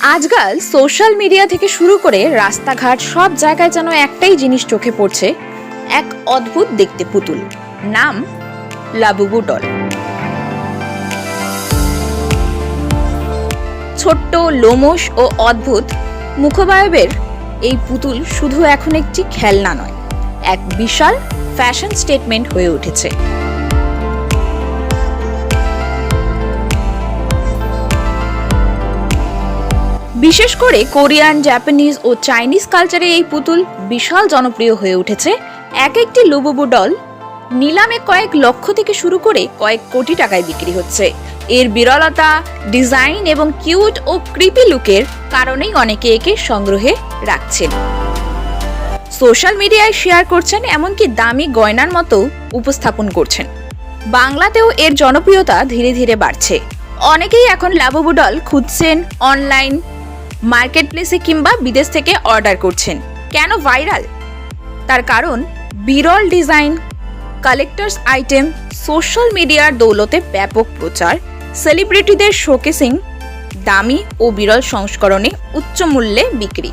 আজকাল social media থেকে শুরু করে রাস্তাঘাট সব জায়গায় যেন একটাই জিনিস চোখে পড়ছে, এক অদ্ভুত দেখতে পুতুল। নাম লাবুবু ডল। ছোট্ট, লোমশ ও অদ্ভুত মুখবায়বের এই পুতুল শুধু এখন একটি খেলনা নয়, এক বিশাল ফ্যাশন স্টেটমেন্ট হয়ে উঠেছে। বিশেষ করে কোরিয়ান, জাপানিজ ও চাইনিজ কালচারে এই পুতুল বিশাল জনপ্রিয় হয়ে উঠেছে। এক একটি লুবুবু ডল নিলামে কয়েক লক্ষ থেকে শুরু করে কয়েক কোটি টাকায় বিক্রি হচ্ছে। এর বিরলতা, ডিজাইন এবং কিউট ও ক্রিপি লুকের কারণেই অনেকে একে সংগ্রহে রাখছেন। সোশ্যাল মিডিয়ায় শেয়ার করছেন এমনকি দামি গয়নার মতো উপস্থাপন করছেন। বাংলাতেও এর জনপ্রিয়তা ধীরে ধীরে বাড়ছে। অনেকেই এখন লাবুবু ডল খুঁজছেন অনলাইন মার্কেট প্লেসে কিংবা বিদেশ থেকে অর্ডার করছেন। কেন ভাইরাল? তার কারণ বিরল ডিজাইন, কালেক্টার্স আইটেম, সোশ্যাল মিডিয়ার দৌলতে ব্যাপক প্রচার, সেলিব্রিটিদের শোকেসিং, দামি ও বিরল সংস্করণে উচ্চ মূল্যে বিক্রি।